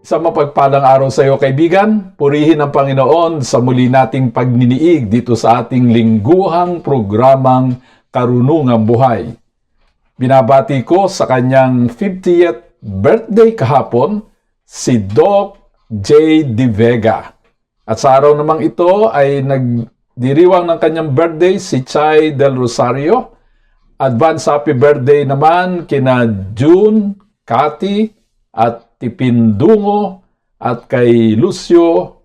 Sa mapagpalang araw sa iyo kaibigan, purihin ang Panginoon sa muli nating pagniniig dito sa ating lingguhang programang Karunungang Buhay. Binabati ko sa kanyang 50th birthday kahapon, si Doc J. De Vega. At sa araw namang ito ay nagdiriwang ng kanyang birthday si Chay Del Rosario. Advance happy birthday naman kina June, Cathy, at Tipindungo at kay Lucio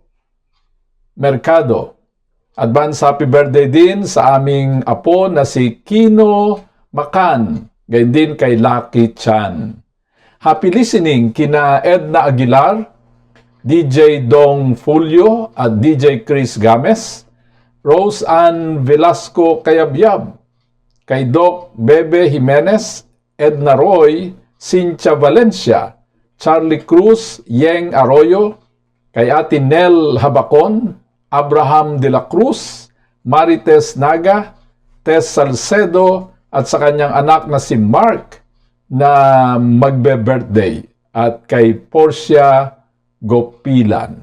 Mercado. Advance happy birthday din sa aming apo na si Kino Makan, gayon din kay Lucky Chan. Happy listening kina Edna Aguilar, DJ Dong Fulio at DJ Chris Games, Rose Ann Velasco Kayabyab, kay Doc Bebe Jimenez, Edna Roy, Cynthia Valencia, Charlie Cruz, Yeng Arroyo, kay Ate Nel Habacon, Abraham de la Cruz, Marites Naga, Tess Salcedo, at sa kanyang anak na si Mark na magbe-birthday at kay Portia Gopilan.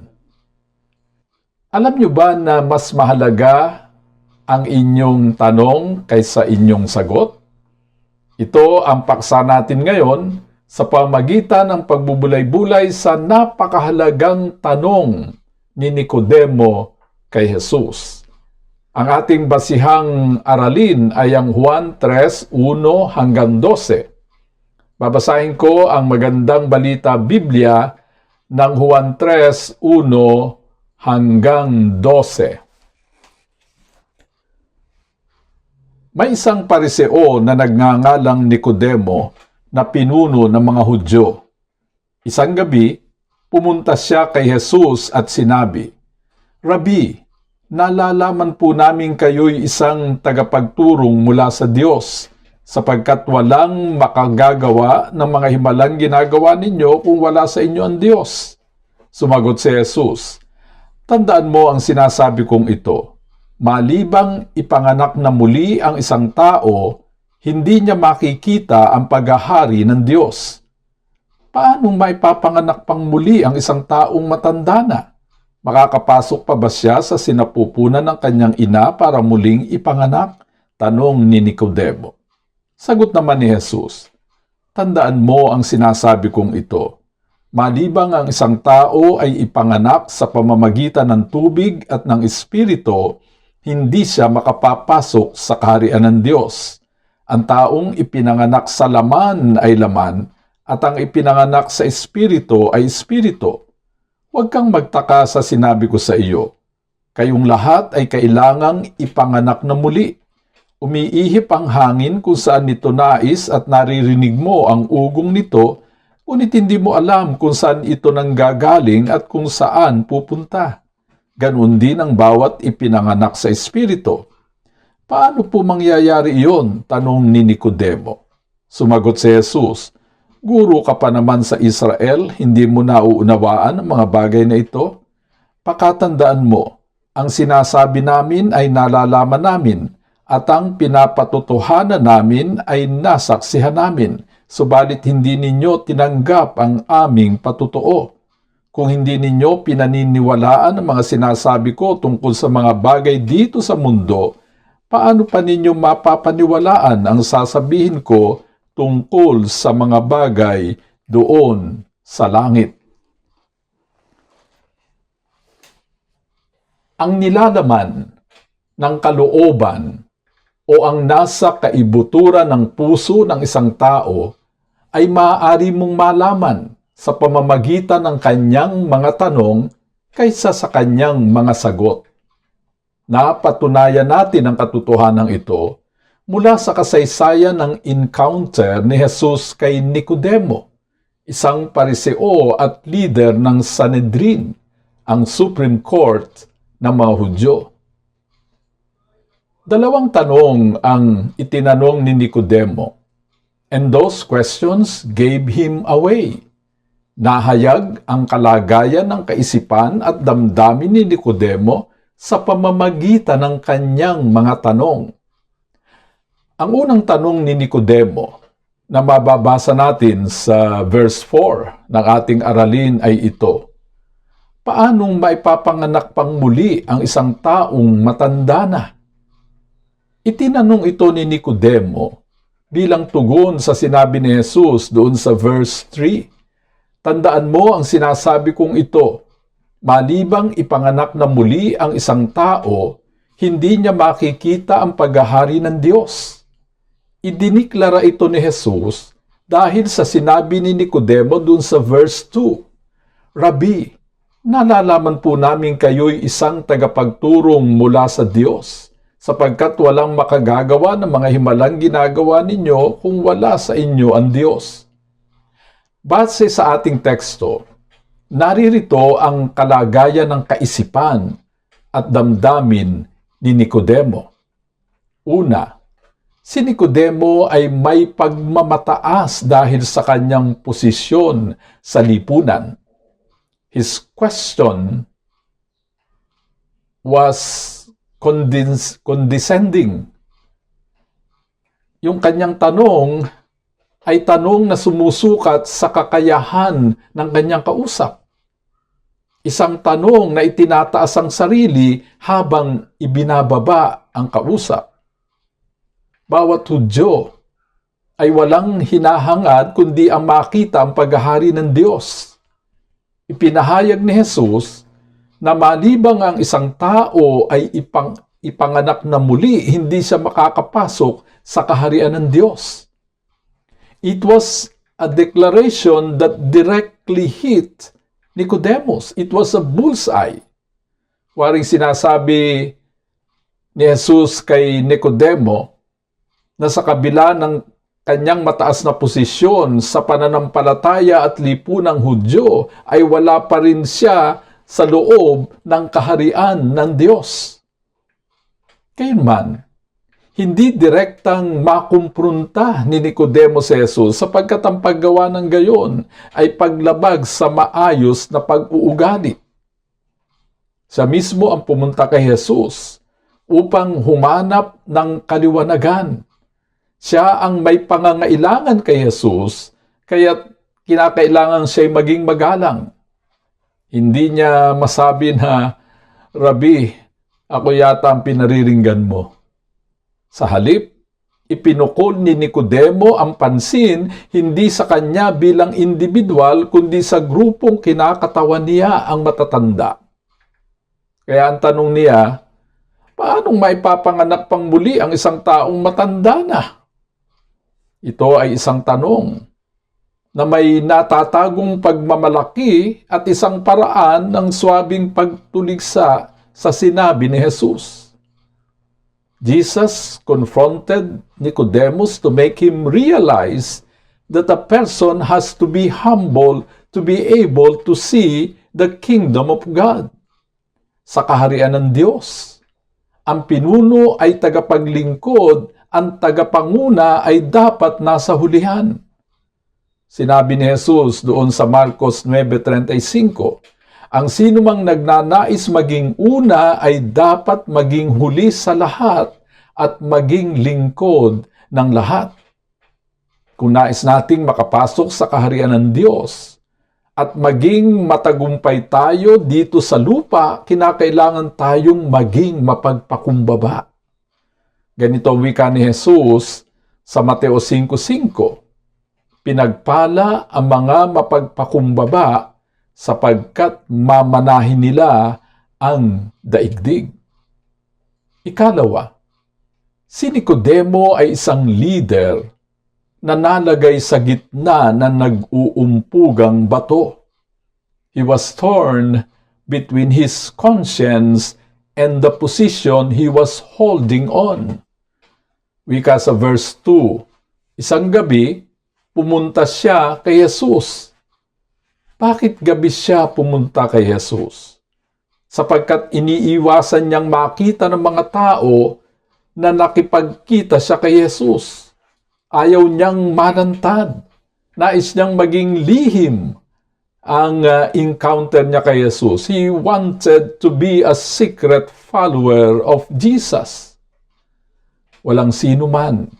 Alam nyo ba na mas mahalaga ang inyong tanong kaysa inyong sagot? Ito ang paksa natin ngayon sa pamagitan ng pagbubulay-bulay sa napakahalagang tanong ni Nicodemo kay Jesus. Ang ating basihang aralin ay ang Juan 3, 1 hanggang 12. Babasahin ko ang magandang balita Biblia ng Juan 3, 1 hanggang 12. May isang pariseo na nagngangalang Nicodemo na pinuno ng mga Hudyo. Isang gabi, pumunta siya kay Jesus at sinabi, Rabi, nalalaman po namin kayo'y isang tagapagturong mula sa Diyos sapagkat walang makagagawa ng mga himalang ginagawa ninyo kung wala sa inyo ang Diyos. Sumagot si Jesus, Tandaan mo ang sinasabi kong ito. Malibang ipanganak na muli ang isang tao, hindi niya makikita ang paghahari ng Diyos. Paano maipapanganak pang muli ang isang taong matanda na? Makakapasok pa ba siya sa sinapupunan ng kanyang ina para muling ipanganak? Tanong ni Nicodemo. Sagot naman ni Jesus, Tandaan mo ang sinasabi kong ito. Malibang ang isang tao ay ipanganak sa pamamagitan ng tubig at ng espiritu, hindi siya makapapasok sa kaharian ng Diyos. Ang taong ipinanganak sa laman ay laman, at ang ipinanganak sa espiritu ay espiritu. Huwag kang magtaka sa sinabi ko sa iyo. Kayong lahat ay kailangang ipanganak na muli. Umiihip ang hangin kung saan nito nais at naririnig mo ang ugong nito, ngunit hindi mo alam kung saan ito nanggagaling at kung saan pupunta. Ganon din ang bawat ipinanganak sa espiritu. Paano po mangyayari iyon? Tanong ni Nicodemo. Sumagot si Jesus, Guro ka pa naman sa Israel, hindi mo nauunawaan ang mga bagay na ito? Pakatandaan mo, ang sinasabi namin ay nalalaman namin, at ang pinapatutuhanan namin ay nasaksihan namin, subalit hindi ninyo tinanggap ang aming patutuo. Kung hindi ninyo pinaniniwalaan ang mga sinasabi ko tungkol sa mga bagay dito sa mundo, paano pa ninyo mapapaniwalaan ang sasabihin ko tungkol sa mga bagay doon sa langit? Ang nilalaman ng kalooban o ang nasa kaibuturan ng puso ng isang tao ay maaari mong malaman sa pamamagitan ng kanyang mga tanong kaysa sa kanyang mga sagot. Napatunayan natin ang katotohanan ito mula sa kasaysayan ng encounter ni Jesus kay Nicodemo. isang pariseo at leader ng Sanhedrin, ang Supreme Court ng mga Hudyo. Dalawang tanong ang itinanong ni Nicodemo, and those questions gave him away. Nahayag ang kalagayan ng kaisipan at damdamin ni Nicodemo sa pamamagitan ng kanyang mga tanong. Ang unang tanong ni Nicodemo na mababasa natin sa verse 4 ng ating aralin ay ito. Paanong maipapanganak pang muli ang isang taong matanda na? Itinanong ito ni Nicodemo bilang tugon sa sinabi ni Jesus doon sa verse 3. Tandaan mo ang sinasabi kong ito, malibang ipanganak na muli ang isang tao, hindi niya makikita ang paghahari ng Diyos. Idiniklara ito ni Jesus dahil sa sinabi ni Nicodemo doon sa verse 2. Rabbi, nalalaman po namin kayo'y isang tagapagturong mula sa Diyos sapagkat walang makagagawa ng mga himalang ginagawa ninyo kung wala sa inyo ang Diyos. Base sa ating teksto, naririto ang kalagayan ng kaisipan at damdamin ni Nicodemo. Una, si Nicodemo ay may pagmamataas dahil sa kanyang posisyon sa lipunan. His question was condescending. Yung kanyang tanong ay tanong na sumusukat sa kakayahan ng kanyang kausap. Isang tanong na itinataas ang sarili habang ibinababa ang kausap. Bawat Hudyo ay walang hinahangad kundi ang makita ang paghahari ng Diyos. Ipinahayag ni Jesus na malibang ang isang tao ay ipang, ipanganak na muli, hindi siya makakapasok sa kaharian ng Diyos. It was a declaration that directly hit Nicodemus. It was a bullseye. Waring sinasabi ni Jesus kay Nicodemo na sa kabila ng kanyang mataas na posisyon sa pananampalataya at lipunang Hudyo ay wala pa rin siya sa loob ng kaharian ng Diyos. Kayunman, hindi direktang makumprunta ni Nicodemo Jesus sapagkat ang paggawa ng gayon ay paglabag sa maayos na pag-uugali. Siya mismo ang pumunta kay Jesus upang humanap ng kaliwanagan. Siya ang may pangangailangan kay Jesus, kaya kinakailangan siya'y maging magalang. Hindi niya masabi na, Rabi, ako yata ang pinariringgan mo. Sa halip, ipinukol ni Nicodemo ang pansin hindi sa kanya bilang individual kundi sa grupong kinakatawan niya ang matatanda. Kaya ang tanong niya, paanong maipapanganak pang muli ang isang taong matanda na? Ito ay isang tanong na may natatagong pagmamalaki at isang paraan ng swabing pagtuligsa sa sinabi ni Jesus. Jesus confronted Nicodemus to make him realize that a person has to be humble to be able to see the kingdom of God. Sa kaharian ng Diyos, ang pinuno ay tagapaglingkod, ang tagapanguna ay dapat nasa hulihan. Sinabi ni Jesus doon sa Marcos 9.35, ang sinumang nagnanais maging una ay dapat maging huli sa lahat at maging lingkod ng lahat. Kung nais nating makapasok sa kaharian ng Diyos at maging matagumpay tayo dito sa lupa, kinakailangan tayong maging mapagpakumbaba. Ganito wika ni Jesus sa Mateo 5.5. Pinagpala ang mga mapagpakumbaba sapagkat mamanahin nila ang daigdig. Ikalawa, si Nicodemo ay isang leader na nalagay sa gitna ng nag-uumpugang bato. He was torn between his conscience and the position he was holding on. Wika sa verse 2, Isang gabi, pumunta siya kay Jesus Bakit gabi siya pumunta kay Jesus? Sapagkat iniiwasan niyang makita ng mga tao na nakipagkita siya kay Jesus. Ayaw niyang manantad. Nais niyang maging lihim ang uh, encounter niya kay Jesus. He wanted to be a secret follower of Jesus. Walang sino man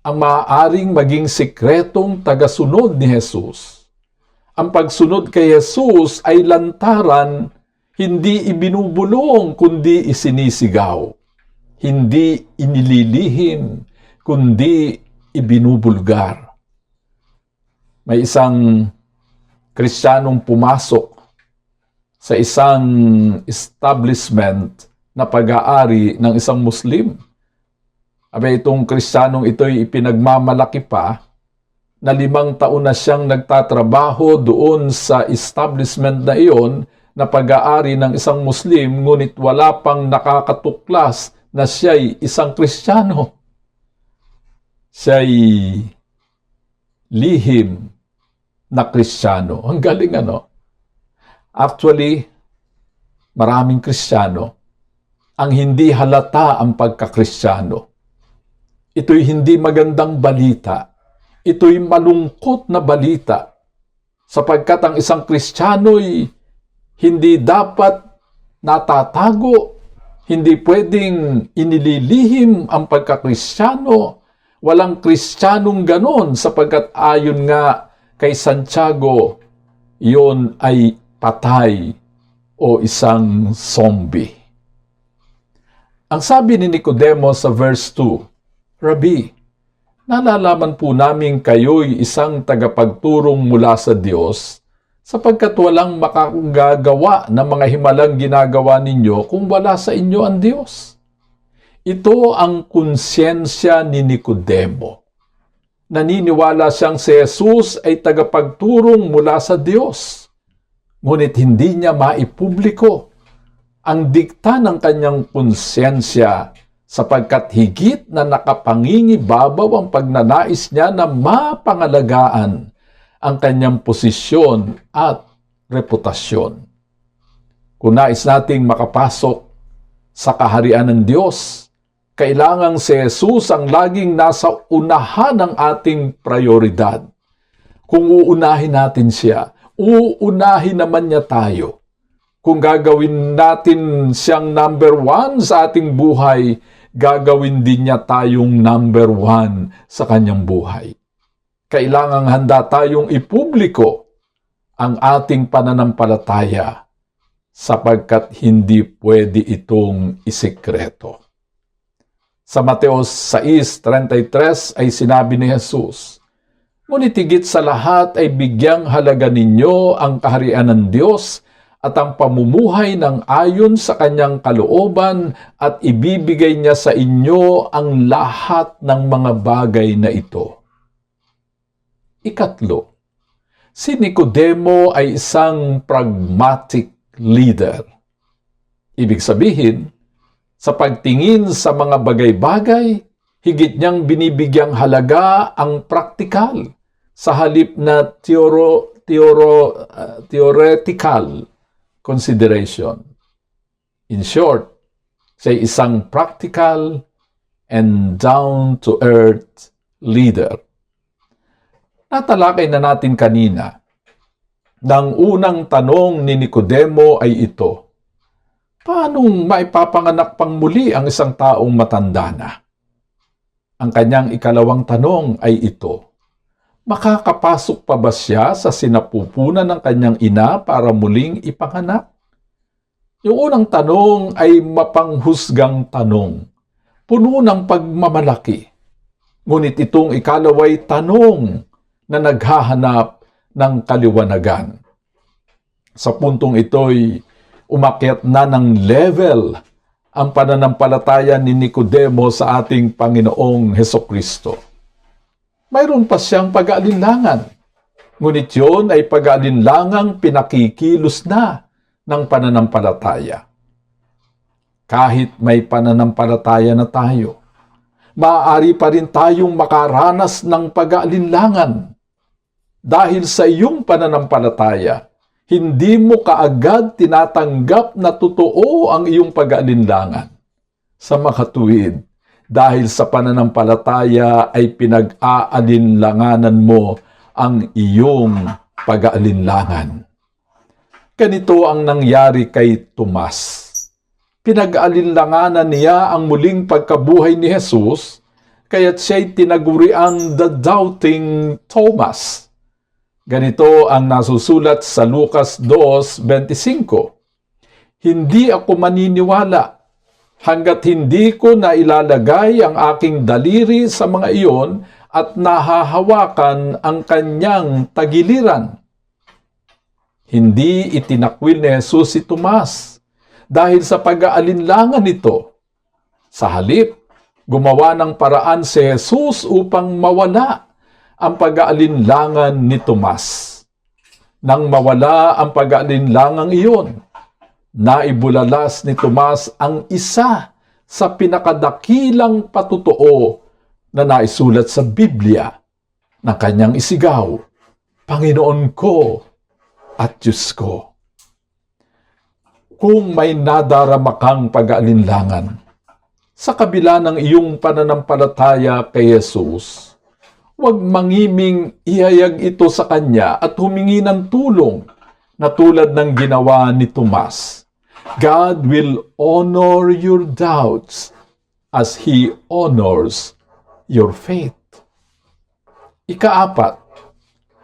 ang maaaring maging sikretong tagasunod ni Jesus. Ang pagsunod kay Jesus ay lantaran, hindi ibinubulong kundi isinisigaw. Hindi inililihim kundi ibinubulgar. May isang Kristiyanong pumasok sa isang establishment na pag-aari ng isang Muslim. Abe itong Kristiyanong ito'y ipinagmamalaki pa na limang taon na siyang nagtatrabaho doon sa establishment na iyon na pag-aari ng isang Muslim ngunit wala pang nakakatuklas na siya'y isang Kristiyano. Siya'y lihim na Kristiyano. Ang galing ano? Actually, maraming Kristiyano ang hindi halata ang pagkakristyano. Ito'y hindi magandang balita. Ito'y malungkot na balita. Sapagkat ang isang Kristiyano'y hindi dapat natatago, hindi pwedeng inililihim ang pagkakristyano. Walang Kristiyanong ganon sapagkat ayon nga kay Santiago, iyon ay patay o isang zombie. Ang sabi ni Nicodemo sa verse 2, Rabbi, nalalaman po namin kayo'y isang tagapagturong mula sa Diyos sapagkat walang makagagawa ng mga himalang ginagawa ninyo kung wala sa inyo ang Diyos. Ito ang konsyensya ni Nicodemo naniniwala siyang si Jesus ay tagapagturong mula sa Diyos. Ngunit hindi niya maipubliko ang dikta ng kanyang konsyensya sapagkat higit na nakapangingibabaw ang pagnanais niya na mapangalagaan ang kanyang posisyon at reputasyon. Kung nais nating makapasok sa kaharian ng Diyos, kailangang si Jesus ang laging nasa unahan ng ating prioridad. Kung uunahin natin siya, uunahin naman niya tayo. Kung gagawin natin siyang number one sa ating buhay, gagawin din niya tayong number one sa kanyang buhay. Kailangang handa tayong ipubliko ang ating pananampalataya sapagkat hindi pwede itong isikreto. Sa Mateos 6.33 ay sinabi ni Jesus, Ngunit higit sa lahat ay bigyang halaga ninyo ang kaharian ng Diyos at ang pamumuhay ng ayon sa kanyang kalooban at ibibigay niya sa inyo ang lahat ng mga bagay na ito. Ikatlo, si Nicodemo ay isang pragmatic leader. Ibig sabihin, sa pagtingin sa mga bagay-bagay, higit niyang binibigyang halaga ang praktikal sa halip na teoro, teoro, uh, theoretical consideration. In short, siya isang practical and down-to-earth leader. Natalakay na natin kanina, ng unang tanong ni Nicodemo ay ito, Paano maipapanganak pang muli ang isang taong matanda na? Ang kanyang ikalawang tanong ay ito, Makakapasok pa ba siya sa sinapupunan ng kanyang ina para muling ipanganak? Yung unang tanong ay mapanghusgang tanong, puno ng pagmamalaki. Ngunit itong ikalaway tanong na naghahanap ng kaliwanagan. Sa puntong ito'y umakyat na ng level ang pananampalataya ni Nicodemo sa ating Panginoong Heso Kristo. Mayroon pa siyang pag-aalinlangan. Ngunit yun ay pag-aalinlangang pinakikilos na ng pananampalataya. Kahit may pananampalataya na tayo, maaari pa rin tayong makaranas ng pag-aalinlangan. dahil sa iyong pananampalataya, hindi mo kaagad tinatanggap na totoo ang iyong pag-aalinlangan. Sa makatuwid, dahil sa pananampalataya ay pinag-aalinlanganan mo ang iyong pag-aalinlangan. Ganito ang nangyari kay Tomas. Pinag-aalinlanganan niya ang muling pagkabuhay ni Jesus, kaya't siya'y tinaguriang the doubting Thomas. Ganito ang nasusulat sa Lucas 2.25. Hindi ako maniniwala hanggat hindi ko na ilalagay ang aking daliri sa mga iyon at nahahawakan ang kanyang tagiliran. Hindi itinakwil ni Jesus si Tomas dahil sa pag-aalinlangan nito. Sa halip, gumawa ng paraan si Jesus upang mawala ang pag-aalinlangan ni Tomas. Nang mawala ang pag-aalinlangang iyon, naibulalas ni Tomas ang isa sa pinakadakilang patutuo na naisulat sa Biblia na kanyang isigaw, Panginoon ko at Diyos ko. Kung may nadarama kang pag-aalinlangan, sa kabila ng iyong pananampalataya kay Jesus, huwag mangiming ihayag ito sa Kanya at humingi ng tulong na tulad ng ginawa ni Tomas. God will honor your doubts as He honors your faith. Ikaapat,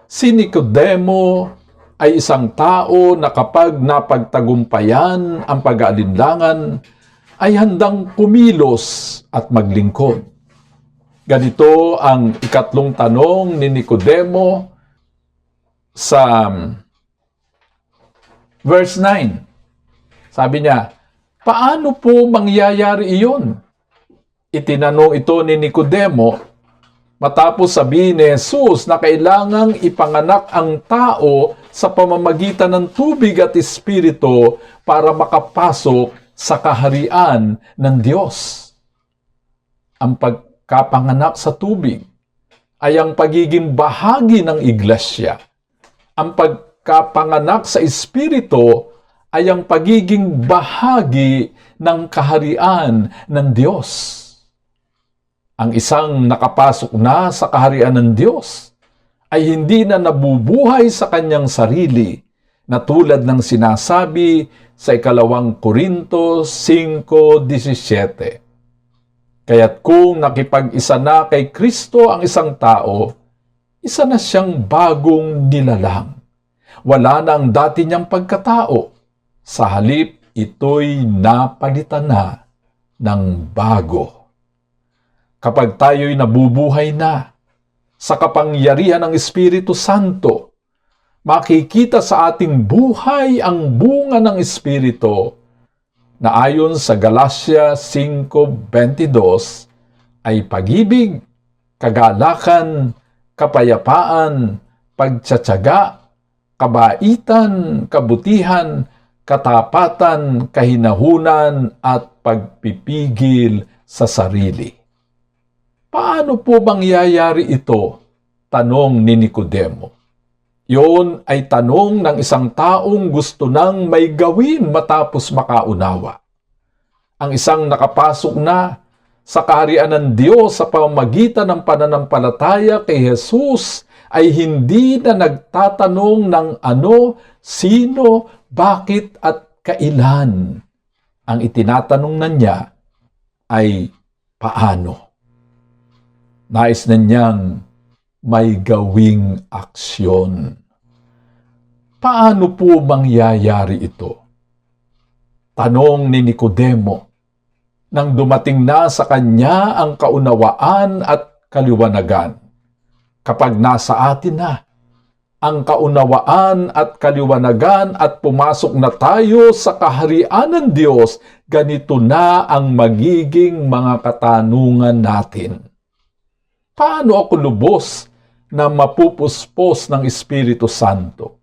si Nicodemo ay isang tao na kapag napagtagumpayan ang pag-aalinlangan, ay handang kumilos at maglingkod. Ganito ang ikatlong tanong ni Nicodemo sa verse 9. Sabi niya, paano po mangyayari iyon? Itinanong ito ni Nicodemo matapos sabihin ni Jesus na kailangang ipanganak ang tao sa pamamagitan ng tubig at espiritu para makapasok sa kaharian ng Diyos. Ang pagkapanganak sa tubig ay ang pagiging bahagi ng iglesia. Ang pagkapanganak sa espiritu ay ang pagiging bahagi ng kaharian ng Diyos. Ang isang nakapasok na sa kaharian ng Diyos ay hindi na nabubuhay sa kanyang sarili na tulad ng sinasabi sa ikalawang Korinto 5.17. Kaya't kung nakipag-isa na kay Kristo ang isang tao, isa na siyang bagong nilalang. Wala na ang dati niyang pagkatao. Sa halip, ito'y napalitan na ng bago. Kapag tayo'y nabubuhay na sa kapangyarihan ng Espiritu Santo, makikita sa ating buhay ang bunga ng Espiritu na ayon sa Galatia 5.22 ay pag-ibig, kagalakan, kapayapaan, pagtsatsaga, kabaitan, kabutihan, katapatan, kahinahunan at pagpipigil sa sarili. Paano po mangyayari ito? Tanong ni Nicodemo. Yon ay tanong ng isang taong gusto nang may gawin matapos makaunawa. Ang isang nakapasok na sa kaharian ng Diyos sa pamamagitan ng pananampalataya kay Jesus ay hindi na nagtatanong ng ano, sino, bakit at kailan. Ang itinatanong na niya ay paano. Nais na niyang may gawing aksyon. Paano po mangyayari ito? Tanong ni Nicodemo nang dumating na sa kanya ang kaunawaan at kaliwanagan. Kapag nasa atin na ang kaunawaan at kaliwanagan at pumasok na tayo sa kaharian ng Diyos, ganito na ang magiging mga katanungan natin. Paano ako lubos na mapupuspos ng Espiritu Santo?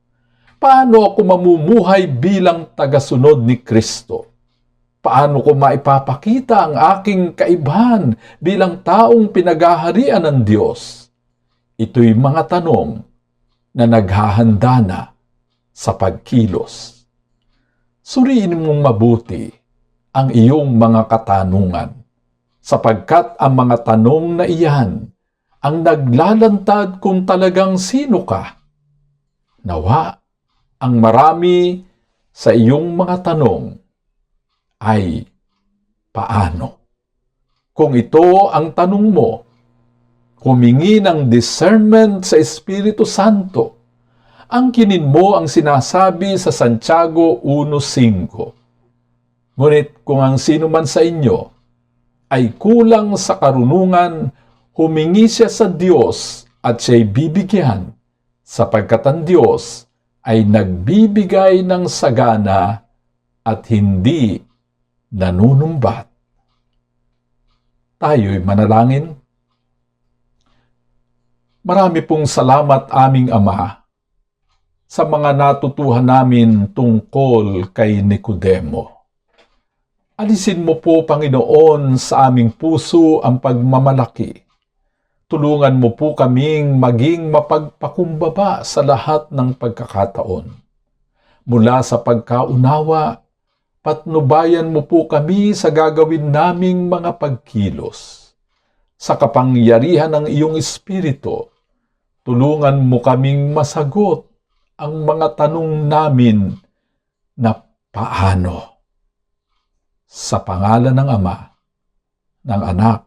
Paano ako mamumuhay bilang tagasunod ni Kristo? Paano ko maipapakita ang aking kaibahan bilang taong pinagaharian ng Diyos? Ito'y mga tanong na naghahanda na sa pagkilos. Suriin mong mabuti ang iyong mga katanungan sapagkat ang mga tanong na iyan ang naglalantad kung talagang sino ka. Nawa, ang marami sa iyong mga tanong ay paano? Kung ito ang tanong mo, humingi ng discernment sa Espiritu Santo. Ang kinin mo ang sinasabi sa Santiago 1.5. Ngunit kung ang sino man sa inyo ay kulang sa karunungan, humingi siya sa Diyos at siya'y bibigyan, sapagkat ang Diyos ay nagbibigay ng sagana at hindi nanunumbat. Tayo'y manalangin. Marami pong salamat aming Ama sa mga natutuhan namin tungkol kay Nicodemo. Alisin mo po, Panginoon, sa aming puso ang pagmamalaki. Tulungan mo po kaming maging mapagpakumbaba sa lahat ng pagkakataon. Mula sa pagkaunawa, patnubayan mo po kami sa gagawin naming mga pagkilos. Sa kapangyarihan ng iyong Espiritu, tulungan mo kaming masagot ang mga tanong namin na paano sa pangalan ng Ama, ng Anak,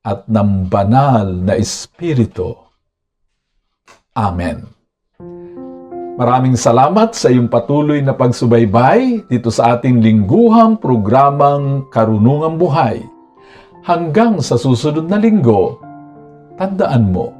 at ng Banal na Espiritu. Amen. Maraming salamat sa iyong patuloy na pagsubaybay dito sa ating lingguhang programang Karunungang Buhay. Hanggang sa susunod na linggo, tandaan mo,